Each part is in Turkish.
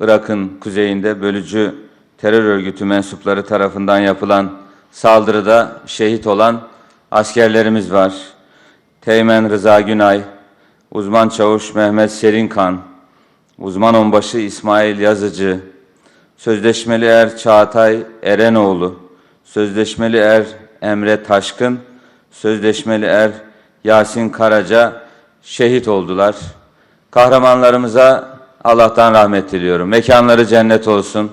Irak'ın kuzeyinde bölücü terör örgütü mensupları tarafından yapılan saldırıda şehit olan askerlerimiz var. Teğmen Rıza Günay, uzman çavuş Mehmet Serinkan, uzman onbaşı İsmail Yazıcı, sözleşmeli er Çağatay Erenoğlu, sözleşmeli er Emre Taşkın, sözleşmeli er Yasin Karaca şehit oldular. Kahramanlarımıza Allah'tan rahmet diliyorum. Mekanları cennet olsun.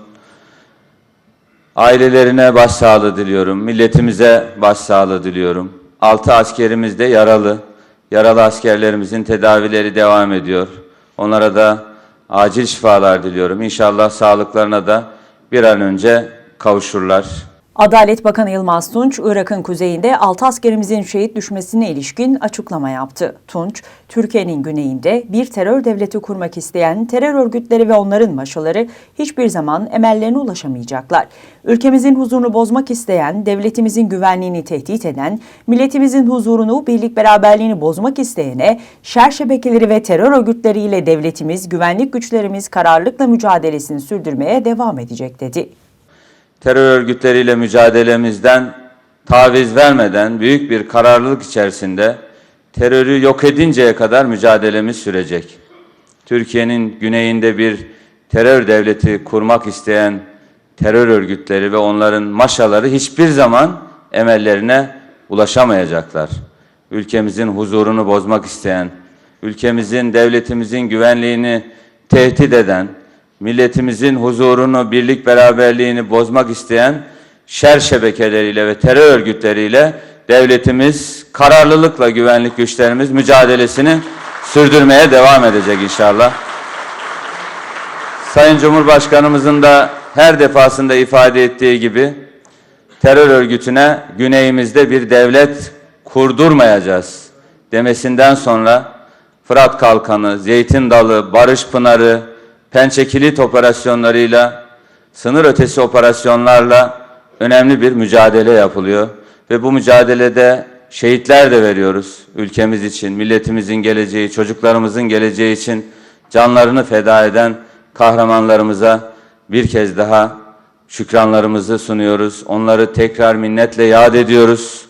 Ailelerine başsağlığı diliyorum. Milletimize başsağlığı diliyorum. Altı askerimiz de yaralı. Yaralı askerlerimizin tedavileri devam ediyor. Onlara da acil şifalar diliyorum. İnşallah sağlıklarına da bir an önce kavuşurlar. Adalet Bakanı Yılmaz Tunç, Irak'ın kuzeyinde 6 askerimizin şehit düşmesine ilişkin açıklama yaptı. Tunç, Türkiye'nin güneyinde bir terör devleti kurmak isteyen terör örgütleri ve onların maşaları hiçbir zaman emellerine ulaşamayacaklar. Ülkemizin huzurunu bozmak isteyen, devletimizin güvenliğini tehdit eden, milletimizin huzurunu, birlik beraberliğini bozmak isteyene, şer şebekeleri ve terör örgütleriyle devletimiz, güvenlik güçlerimiz kararlılıkla mücadelesini sürdürmeye devam edecek dedi. Terör örgütleriyle mücadelemizden taviz vermeden büyük bir kararlılık içerisinde terörü yok edinceye kadar mücadelemiz sürecek. Türkiye'nin güneyinde bir terör devleti kurmak isteyen terör örgütleri ve onların maşaları hiçbir zaman emellerine ulaşamayacaklar. Ülkemizin huzurunu bozmak isteyen, ülkemizin, devletimizin güvenliğini tehdit eden, milletimizin huzurunu, birlik beraberliğini bozmak isteyen şer şebekeleriyle ve terör örgütleriyle devletimiz kararlılıkla güvenlik güçlerimiz mücadelesini sürdürmeye devam edecek inşallah. Sayın Cumhurbaşkanımızın da her defasında ifade ettiği gibi terör örgütüne güneyimizde bir devlet kurdurmayacağız demesinden sonra Fırat Kalkanı, Zeytin Dalı, Barış Pınarı, Pençe Kilit operasyonlarıyla, sınır ötesi operasyonlarla önemli bir mücadele yapılıyor. Ve bu mücadelede şehitler de veriyoruz ülkemiz için, milletimizin geleceği, çocuklarımızın geleceği için canlarını feda eden kahramanlarımıza bir kez daha şükranlarımızı sunuyoruz. Onları tekrar minnetle yad ediyoruz.